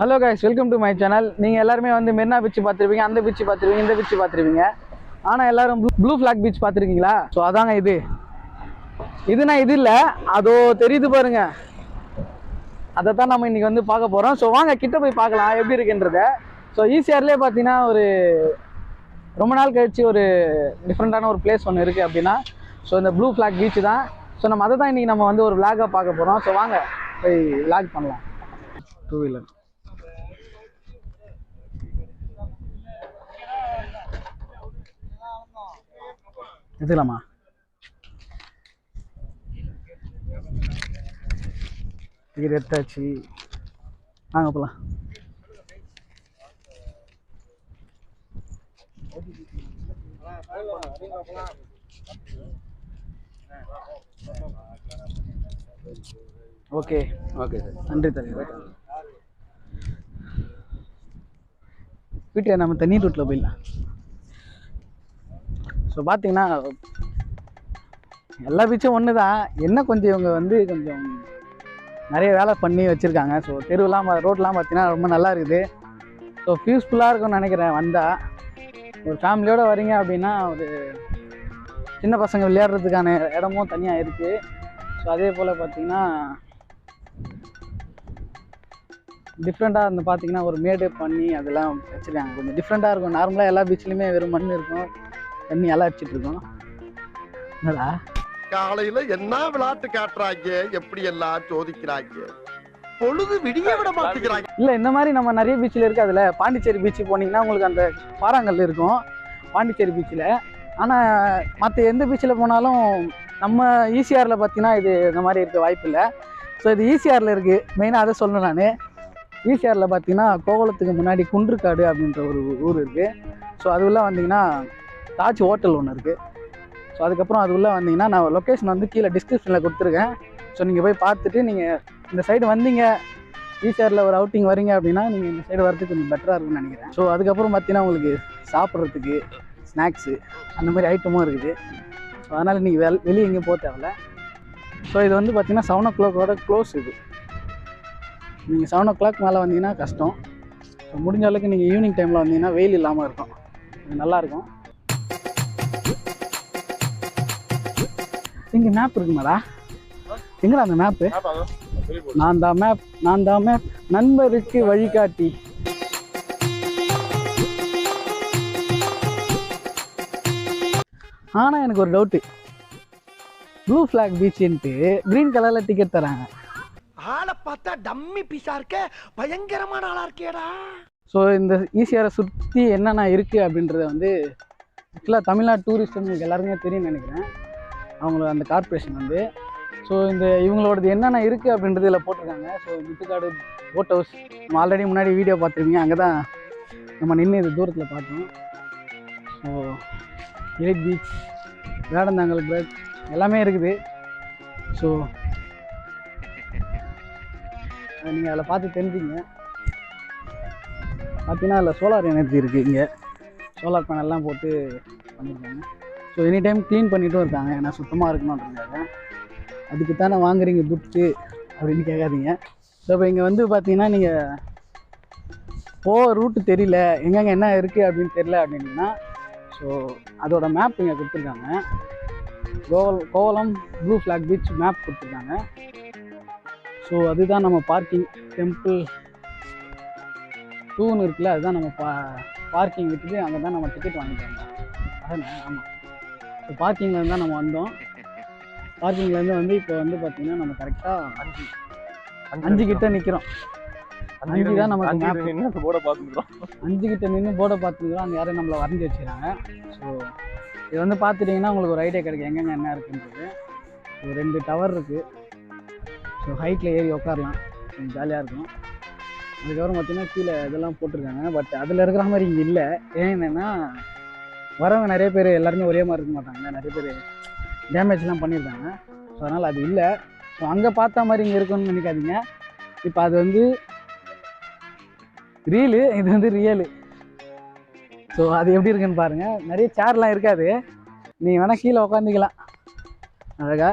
Hello guys welcome to my channel நீங்கள் எல்லாருமே வந்து மெரினா பீச் பார்த்துருப்பீங்க அந்த பீச் பார்த்துருப்பீங்க இந்த பீச் பார்த்துருப்பீங்க. ஆனால் எல்லாரும் ப்ளூ ப்ளூ ஃப்ளாக் பீச் பார்த்துருக்கீங்களா? ஸோ அதாங்க இது. இதுனா இது இல்லை அதோ தெரியுது பாருங்க. அதை தான் நம்ம இன்றைக்கி வந்து பார்க்க போகிறோம் ஸோ வாங்க கிட்ட போய் பார்க்கலாம் எப்படி இருக்குன்றத. ஸோ ஈசிஆர்லேயே பார்த்தீங்கன்னா ஒரு ரொம்ப நாள் கழிச்சு ஒரு டிஃப்ரெண்ட்டான ஒரு பிளேஸ் ஒன்று இருக்குது அப்படின்னா ஸோ இந்த ப்ளூ ஃப்ளாக் பீச் தான். ஸோ நம்ம அதை தான் இன்றைக்கி நம்ம வந்து ஒரு விளாகாக பார்க்க போகிறோம் ஸோ வாங்க போய் விளாக் பண்ணலாம். டூ வீலர் எடுத்துக்கலாமா டிக்கெட் எடுத்தாச்சு. வாங்க போகலாம் ஓகே. Okay sir. நன்றி தலைவர். வீட்டில் நம்ம தண்ணி ரூட்டில் போயிடலாம். ஸோ பார்த்தீங்கன்னா எல்லா பீச்சும் ஒன்று தான் என்ன கொஞ்சம் இவங்க வந்து கொஞ்சம் நிறைய வேலை பண்ணி வச்சுருக்காங்க. ஸோ தெருவெலாம் ரோட்லாம் பார்த்தீங்கன்னா ரொம்ப நல்லா இருக்குது. ஸோ பீஸ்ஃபுல்லாக இருக்கும்னு நினைக்கிறேன் வந்தால் ஒரு ஃபேமிலியோடு வரீங்க அப்படின்னா ஒரு சின்ன பசங்க விளையாடுறதுக்கான இடமும் தனியாக இருக்குது ஸோ அதே போல் பார்த்திங்கன்னா டிஃப்ரெண்ட்டாக அந்த பார்த்தீங்கன்னா ஒரு மேடு பண்ணி அதெல்லாம் வச்சுருக்காங்க. கொஞ்சம் டிஃப்ரெண்ட்டாக இருக்கும். நார்மலாக எல்லா பீச்லேயுமே வெறும் மண் இருக்கும். தண்ணி எல்லாம் அடிச்சிட்டு இருக்கும். என்னடா? காலையில என்ன விளையாட்டு காட்டுறாங்க? எப்படி எல்லாம் சோதிக்கிறாங்க? பொழுது விடிய விட மாட்டேங்கிறாங்க. இல்லை இந்த மாதிரி நம்ம நிறைய பீச்சில் இருக்குது அதில். பாண்டிச்சேரி பீச்சு போனீங்கன்னா உங்களுக்கு அந்த பாறாங்கல் இருக்கும். பாண்டிச்சேரி பீச்சில் ஆனால் மற்ற எந்த பீச்சில் போனாலும் நம்ம ஈசிஆரில் பார்த்தீங்கன்னா இது இந்த மாதிரி இருக்க வாய்ப்பு இல்லை. ஸோ இது ஈசிஆரில் இருக்குது மெயினாக அதை சொல்லணும் நான். ஈசிஆரில் பார்த்தீங்கன்னா கோவளத்துக்கு முன்னாடி குன்றுக்காடு அப்படின்ற ஒரு ஊர் இருக்குது ஸோ அது உள்ள வந்தீங்கன்னா தாஜ் ஹோட்டல் ஒன்று இருக்குது ஸோ அதுக்கப்புறம் அது உள்ளே வந்தீங்கன்னா நான் லொக்கேஷன் வந்து கீழே டிஸ்கிரிப்ஷனில் கொடுத்துருக்கேன். ஸோ நீங்கள் போய் பார்த்துட்டு நீங்கள் இந்த சைடு வந்தீங்க ஈசிஆரில் ஒரு அவுட்டிங் வரீங்க அப்படின்னா நீங்கள் இந்த சைடு வரதுக்கு கொஞ்சம் பெட்டராக இருக்கும்னு நினைக்கிறேன். ஸோ அதுக்கப்புறம் பார்த்தீங்கன்னா உங்களுக்கு சாப்பிட்றதுக்கு ஸ்நாக்ஸு அந்த மாதிரி ஐட்டமும் இருக்குது. ஸோ அதனால் நீங்கள் வெல் வெளியே எங்கேயும் போக தேவையில்ல. ஸோ இது வந்து பார்த்தீங்கன்னா செவன் ஓ கிளாக்கோட க்ளோஸ் இது. நீங்கள் செவன் ஓ கிளாக் மேலே வந்தீங்கன்னா கஷ்டம். ஸோ முடிஞ்ச அளவுக்கு நீங்கள் ஈவினிங் டைமில் வந்தீங்கன்னா வெயில் இல்லாமல் இருக்கும். நல்லாயிருக்கும் இங்கே மேப் இருக்குமாடா? எங்கடா அந்த மேப்பு நான் தான் மேப் நான் தான் மேப் நண்பருக்கு வழிகாட்டி. ஆனால் எனக்கு ஒரு டவுட்டு ப்ளூ ஃப்ளாக் பீச்சுன்ட்டு க்ரீன் கலரில் டிக்கெட் தராங்க. ஆளை பார்த்தா டம்மி பீஸா இருக்க? பயங்கரமான ஆளா இருக்கேடா ஸோ இந்த ஈசிஆரை சுற்றி என்னென்ன இருக்குது அப்படின்றத வந்து ஆக்சுவலாக தமிழ்நாடு டூரிஸ்ட் உங்களுக்கு எல்லாருமே தெரியும்னு நினைக்கிறேன். அவங்களோட அந்த கார்ப்பரேஷன் வந்து. ஸோ இந்த இவங்களோடது என்னென்ன இருக்குது அப்படின்றது இதில் போட்டிருக்காங்க. ஸோ முத்துக்காடு போட் ஹவுஸ் நம்ம ஆல்ரெடி முன்னாடி வீடியோ பார்த்துருப்பீங்க. அங்கே தான் நம்ம நின்று இது தூரத்தில் பார்த்தோம். So eight beach Vedanthangal break எல்லாமே இருக்குது. ஸோ நீங்கள் அதில் பார்த்து தெரிஞ்சுங்க. பார்த்தீங்கன்னா அதில் சோலார் எனர்ஜி இருக்குது இங்கே. சோலார் பேனல்லாம் போட்டு பண்ணியிருக்காங்க ஸோ எனி டைம் க்ளீன் பண்ணிட்டும் இருக்காங்க. ஏன்னா சுத்தமாக இருக்கணுன்றதுக்காக. அதுக்கு தானே வாங்குறீங்க துட்டு அப்படின்னு கேட்காதீங்க. ஸோ இப்போ இங்கே வந்து பார்த்தீங்கன்னா நீங்கள் போக ரூட்டு தெரியல. எங்கெங்கே என்ன இருக்குது அப்படின்னு தெரியல அப்படின்னா ஸோ அதோட மேப் இங்கே கொடுத்துருக்காங்க. Koval Kovalam blue flag beach map கொடுத்துருக்காங்க. ஸோ அதுதான் நம்ம பார்க்கிங் டெம்பிள் டூன்னு இருக்குல்ல அதுதான் நம்ம பா பார்க்கிங் விட்டுட்டு அங்கே தான் நம்ம டிக்கெட் வாங்கிட்டு வந்தோம். அதானே ஆமாம் ஸோ பார்க்கிங்லேருந்து தான் நம்ம வந்தோம். பார்க்கிங்லேருந்து வந்து இப்போ வந்து பார்த்தீங்கன்னா நம்ம கரெக்டாக அஞ்சு. அஞ்சு கிட்ட நிற்கிறோம் அஞ்சு தான் நமக்கு அஞ்சு அந்த போர்டை பார்த்துக்கிறோம். அஞ்சு கிட்ட நின்று போர்டை பார்த்துக்கிறோம். அங்கே யாரும் நம்மளை வரைஞ்சி வச்சுக்கிறாங்க. ஸோ இது வந்து பார்த்துட்டிங்கன்னா உங்களுக்கு ஒரு ஐடியா கிடைக்கும். எங்கெங்க என்ன இருக்குன்றது. ஒரு ரெண்டு டவர் இருக்குது ஸோ ஹைட்டில் ஏறி உட்காரலாம் ஜாலியாக இருக்கும். அதுக்கப்புறம் பார்த்தீங்கன்னா கீழே இதெல்லாம் போட்டிருக்காங்க. பட் அதில் இருக்கிற மாதிரி இங்கே இல்லை. ஏன் என்னென்னா வரவங்க நிறைய பேர் எல்லாருமே ஒரே மாதிரி இருக்க மாட்டாங்க. நிறைய பேர் டேமேஜ்லாம் பண்ணியிருக்காங்க. ஸோ அதனால் அது இல்லை. ஸோ அங்கே பார்த்த மாதிரி இங்கே இருக்குன்னு நினைக்காதீங்க. இப்போ அது வந்து ரீலு இது வந்து ரியலு ஸோ அது எப்படி இருக்குன்னு பாருங்கள் நிறைய சேர்லாம் இருக்காது. நீங்கள் வேணால் கீழே உட்காந்துக்கலாம் அழகாக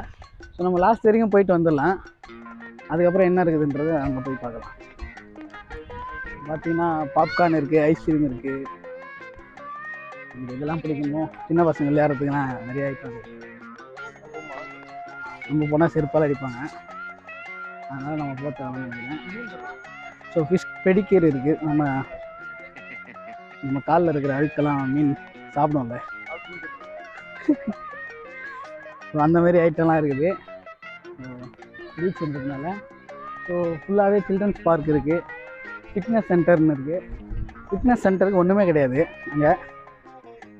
ஸோ நம்ம லாஸ்ட் வரைக்கும் போயிட்டு வந்துடலாம். அதுக்கப்புறம் என்ன இருக்குதுன்றது அங்கே போய் பார்க்கலாம். பார்த்தீங்கன்னா பாப்கார்ன் இருக்குது ஐஸ்கிரீம் இருக்குது உங்களுக்கு இதெல்லாம் பிடிக்குமோ சின்ன பசங்க விளையாடுறதுக்குலாம் நிறைய ஐட்டம். நம்ம போனால் செருப்பால் அடிப்பாங்க. அதனால் நம்ம போட்டு தேவைன்னு நினைக்கிறேன் ஸோ ஃபிஷ் பெடிக்கீர் இருக்குது நம்ம நம்ம காலில் இருக்கிற அழுக்கெல்லாம் மீன் சாப்பிடும்ல. ஸோ அந்த மாதிரி ஐட்டம்லாம் இருக்குது. பீச் இருக்கிறதுனால ஸோ ஃபுல்லாகவே சில்ட்ரன்ஸ் பார்க் இருக்குது ஃபிட்னஸ் சென்டர்னு இருக்குது ஃபிட்னஸ் சென்டருக்கு ஒன்றுமே கிடையாது. அங்கே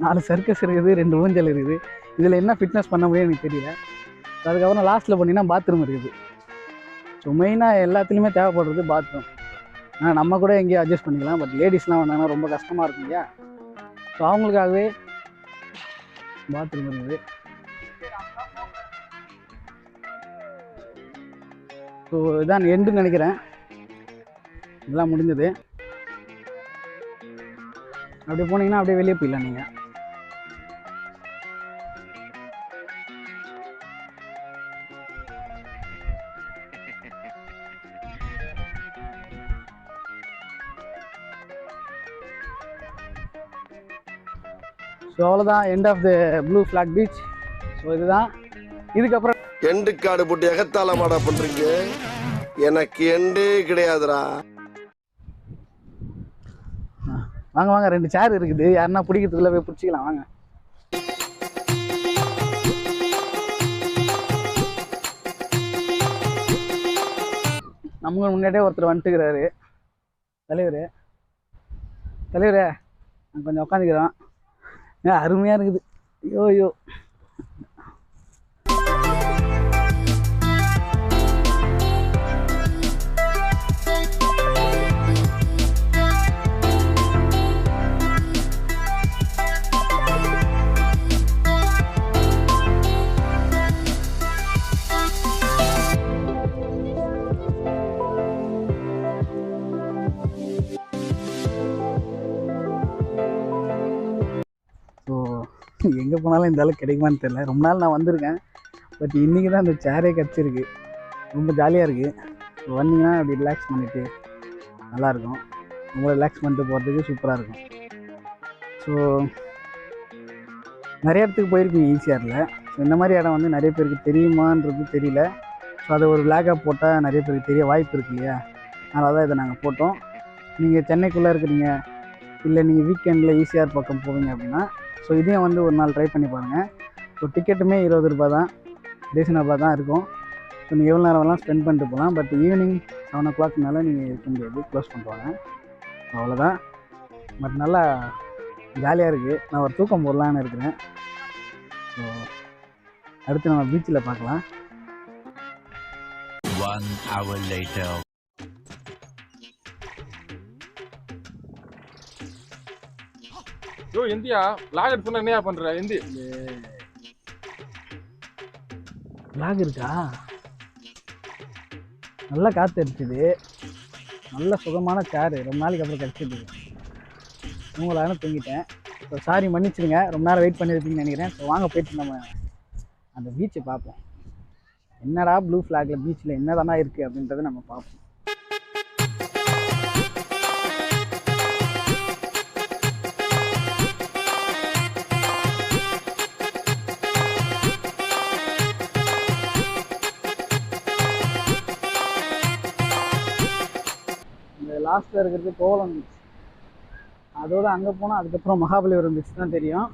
நாலு சர்க்கஸ் இருக்குது ரெண்டு ஊஞ்சல் இருக்குது. இதில் என்ன ஃபிட்னஸ் பண்ண முடியும் எனக்கு தெரியல. அதுக்கப்புறம் லாஸ்ட்டில் போனீங்கன்னா பாத்ரூம் இருக்குது. ஸோ மெயினாக எல்லாத்துலேயுமே தேவைப்படுறது பாத்ரூம் ஆனால் நம்ம கூட எங்கேயும் அட்ஜஸ்ட் பண்ணிக்கலாம். பட் லேடிஸ்லாம் வந்தாங்கன்னா ரொம்ப கஷ்டமாக இருக்கும் இல்லையா? ஸோ அவங்களுக்காகவே பாத்ரூம் இருக்குது. ஸோ இதான் எண்டுன்னு நினைக்கிறேன். இதெல்லாம் முடிஞ்சது. அப்படியே போனீங்கன்னா அப்படியே வெளியே போயிடலாம் நீங்கள் ஸோ அவ்வளோதான் end of the blue flag beach so இதுதான். இதுக்கப்புறம் எண்டு காடு போட்டு எகத்தால மாடா பண்றீங்க. எனக்கு எண்டே கிடையாதுடா. வாங்க வாங்க. ரெண்டு சேர் இருக்குது. யாருன்னா பிடிக்கிறதுக்குள்ள போய் பிடிச்சிக்கலாம். வாங்க. நமக்கு முன்னாடியே ஒருத்தர் வந்துட்டுக்கிறாரு. தலைவர். தலைவரே நான் கொஞ்சம் உட்காந்துக்கிறோம் அருமையாக இருக்குது. ஐயோ ஐயோ. நாள் இந்த அளவுக்கு கிடைக்குமான்னு தெரியல. ரொம்ப நாள் நான் வந்திருக்கேன். பட் இன்றைக்கி தான் அந்த சேரே கிடச்சிருக்கு. ரொம்ப ஜாலியாக இருக்குது ஸோ வந்தீங்கன்னா அப்படி ரிலாக்ஸ் பண்ணிவிட்டு நல்லாயிருக்கும் ரொம்ப ரிலாக்ஸ் பண்ணிட்டு போகிறதுக்கு சூப்பராக இருக்கும். ஸோ நிறைய இடத்துக்கு போயிருக்கீங்க ஈஸியாரில் ஸோ இந்த மாதிரி இடம் வந்து நிறைய பேருக்கு தெரியுமான்றது தெரியல. ஸோ அதை ஒரு விளாகாக போட்டால் நிறைய பேருக்கு தெரிய வாய்ப்பு இருக்கு இல்லையா? அதனால தான் இதை நாங்கள் போட்டோம். நீங்கள் சென்னைக்குள்ளே இருக்கிறீங்க. இல்லை நீங்கள் வீக்கெண்டில் ஈஸிஆர் பக்கம் போவீங்க அப்படின்னா ஸோ இதையும் வந்து ஒரு நாள் ட்ரை பண்ணி பாருங்கள் ஸோ டிக்கெட்டுமே இருபது ரூபா தான். ரீசனபிளாக தான் இருக்கும். ஸோ நீங்கள் எவ்வளோ நேரம் ஸ்பெண்ட் பண்ணிட்டு போகலாம். But evening seven o'clock மேலே நீங்கள் இருக்க முடியாது. க்ளோஸ் பண்ணுவாங்க அவ்வளோதான் பட் நல்லா ஜாலியாக இருக்குது நான் ஒரு தூக்கம் போடலான்னு இருக்கிறேன். ஸோ அடுத்து நம்ம பீச்சில் பார்க்கலாம். One hour later. யோ இந்தியா லாகர் சொன்ன என்னையா பண்ற? இந்தி. லாக் இருக்கா? நல்லா காற்று அடிச்சுது. நல்ல சுகமான காரு ரொம்ப நாளைக்கு அப்புறம் கிடச்சிது உங்களால தூங்கிட்டேன். ஸோ சாரி மன்னிச்சிடுங்க. ரொம்ப நேரம் வெயிட் பண்ணியிருப்பீங்கன்னு நினைக்கிறேன். ஸோ வாங்க போயிட்டு நம்ம அந்த பீச்சை பார்ப்போம். என்னடா ப்ளூ ஃப்ளாகில் பீச்சில் என்னதானா இருக்குது அப்படின்றத நம்ம பார்ப்போம். லாஸ்ட்டில் இருக்கிறது கோவலம் பீச் அதோடு அங்கே போனால் அதுக்கப்புறம் மகாபலிபுரம் பீச் தான் தெரியும்.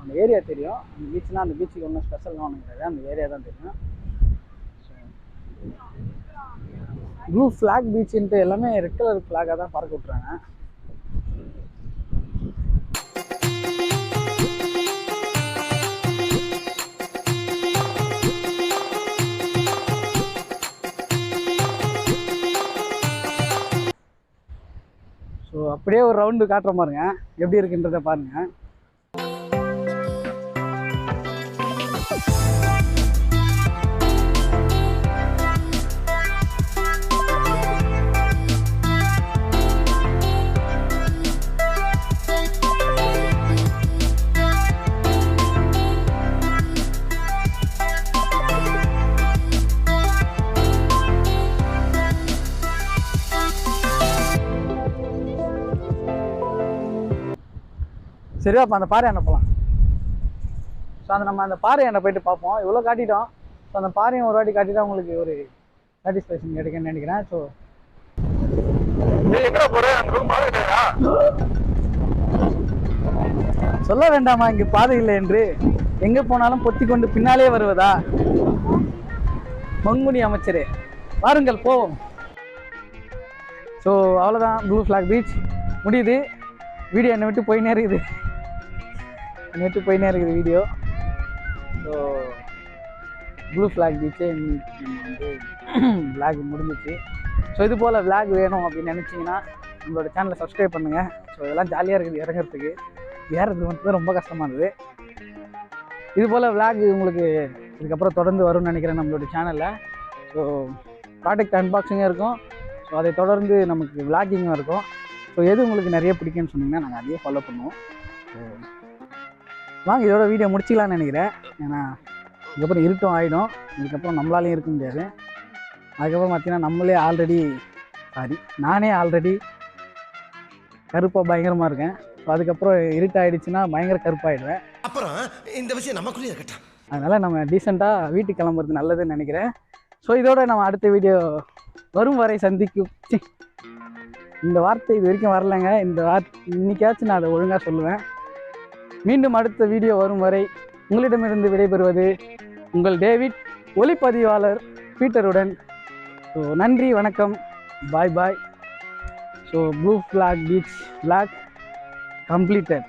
அந்த ஏரியா தெரியும். அந்த பீச்னால் அந்த பீச்சுக்கு ஒன்றும் ஸ்பெஷல் ஒன்றும் கிடையாது. அந்த ஏரியா தான் தெரியும். ப்ளூ ஃப்ளாக் பீச்சுன்ட்டு எல்லாமே ரெட் கலர் ஃப்ளாகாக தான் பறக்க விட்றாங்க அப்படியே ஒரு ரவுண்டு காட்டுற பாருங்க எப்படி இருக்குன்றத பாருங்கள் சரி அப்போ அந்த பாறை அண்ணன் போகலாம் ஸோ அந்த நம்ம அந்த பாறை அண்ணன் போயிட்டு பார்ப்போம். இவ்வளோ காட்டிட்டோம். ஸோ அந்த பாறையும் ஒரு வாட்டி காட்டிட்டா உங்களுக்கு ஒரு சாட்டிஸ்ஃபேக்ஷன் கிடைக்கும்னு நினைக்கிறேன். ஸோ சொல்ல வேண்டாமா இங்கு பாதை இல்லை என்று? எங்க போனாலும் பொத்தி கொண்டு பின்னாலே வருவதா? மங்குனி அமைச்சரே வாருங்கள் போவோம். ஸோ அவ்வளோதான் ப்ளூ ஃப்ளாக் பீச் முடியுது. வீடியோ என்னை விட்டு போயினே இருக்குது நேற்று போயினே இருக்குது வீடியோ ஸோ ப்ளூ ஃப்ளாக் பீச்சே வந்து விளாக் முடிஞ்சிச்சு. ஸோ இது போல் விளாக் வேணும் அப்படின்னு நினச்சிங்கன்னா நம்மளோட சேனலை சப்ஸ்கிரைப் பண்ணுங்கள் ஸோ இதெல்லாம் ஜாலியாக இருக்குது இறங்குறதுக்கு. ஏறது மட்டும் தான் ரொம்ப கஷ்டமானது இது போல் விளாக் உங்களுக்கு இதுக்கப்புறம் தொடர்ந்து வரும்னு நினைக்கிறேன் நம்மளோட சேனலில் ஸோ ப்ராடக்ட் அன்பாக்சிங்காக இருக்கும். ஸோ அதை தொடர்ந்து நமக்கு விளாகிங்கும் இருக்கும். ஸோ எது உங்களுக்கு நிறைய பிடிக்குன்னு சொன்னீங்கன்னா நாங்கள் அதையே ஃபாலோ பண்ணுவோம். ஸோ வாங்க இதோட வீடியோ முடிச்சிக்கலாம்னு நினைக்கிறேன். ஏன்னா இதுக்கப்புறம் இருட்டும் ஆகிடும் இதுக்கப்புறம் நம்மளாலையும் இருக்க முடியாது. அதுக்கப்புறம் பார்த்தீங்கன்னா நம்மளே ஆல்ரெடி சாரி நானே ஆல்ரெடி கருப்பாக பயங்கரமாக இருக்கேன். ஸோ அதுக்கப்புறம் இருட்டாயிடுச்சுன்னா பயங்கர கருப்பாயிடுவேன். அப்புறம் இந்த விஷயம் நமக்குள்ளேயே இருக்கட்டும். அதனால் நம்ம டீசெண்டாக வீட்டுக்கு கிளம்புறது நல்லதுன்னு நினைக்கிறேன். ஸோ இதோட நம்ம அடுத்த வீடியோ வரும் வரை சந்திக்கும். இந்த வார்த்தை இது வரைக்கும் வரலைங்க. இந்த வார்த்தை இன்னைக்காச்சும் நான் அதை ஒழுங்காக சொல்லுவேன். மீண்டும் அடுத்த வீடியோ வரும் வரை உங்களிடமிருந்து விடைபெறுவது உங்கள் டேவிட் ஒளிப்பதிவாளர் பீட்டருடன். ஸோ நன்றி வணக்கம். Bye bye so blue flag beach flag completed